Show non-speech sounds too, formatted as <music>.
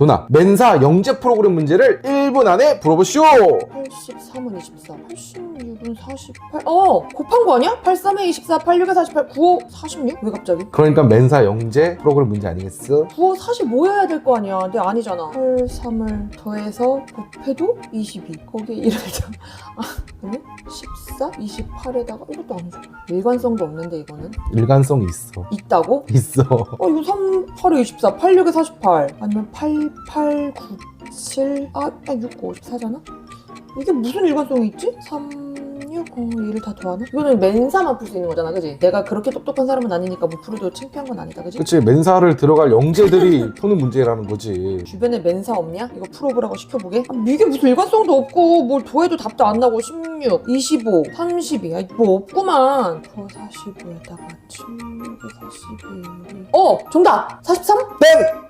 누나 멘사 영재 프로그램 문제를 1분 안에 풀어보시오 83은 24, 86은 48. 어! 곱한 거 아니야? 83에 24, 86에 48, 95, 46? 왜 갑자기? 그러니까 멘사 영재 프로그램 문제 아니겠어? 95, 45여야 될 거 아니야. 근데 아니잖아. 8, 3을 더해서 곱해도 22. 거기에 1을 더. <laughs> 아, 그 러면 14, 28에다가 이것도 아니잖아. 일관성도 없는데 이거는. 일관성이 있어 있다고? <laughs> 있어 어, 이거 3, 8에 24, 86에 48. 아니면 8, 8, 9, 7, 아, 아 6, 5, 54잖아? 이게 무슨 일관성이 있지? 3, 6, 어, 얘를 다 더하나? 이거는 맨사만 풀 수 있는 거잖아, 그지? 내가 그렇게 똑똑한 사람은 아니니까 뭐 풀어도 창피한 건 아니다, 그지? 그치 멘사를 들어갈 영재들이 <laughs> 푸는 문제라는 거지 주변에 맨사 없냐? 이거 풀어보라고 시켜보게? 아, 이게 무슨 일관성도 없고 뭘 더해도 답도 안 나고 16, 25, 32, 아니 뭐 없구만 9, 45에다가 16에 42 어! 정답! 43? 땡!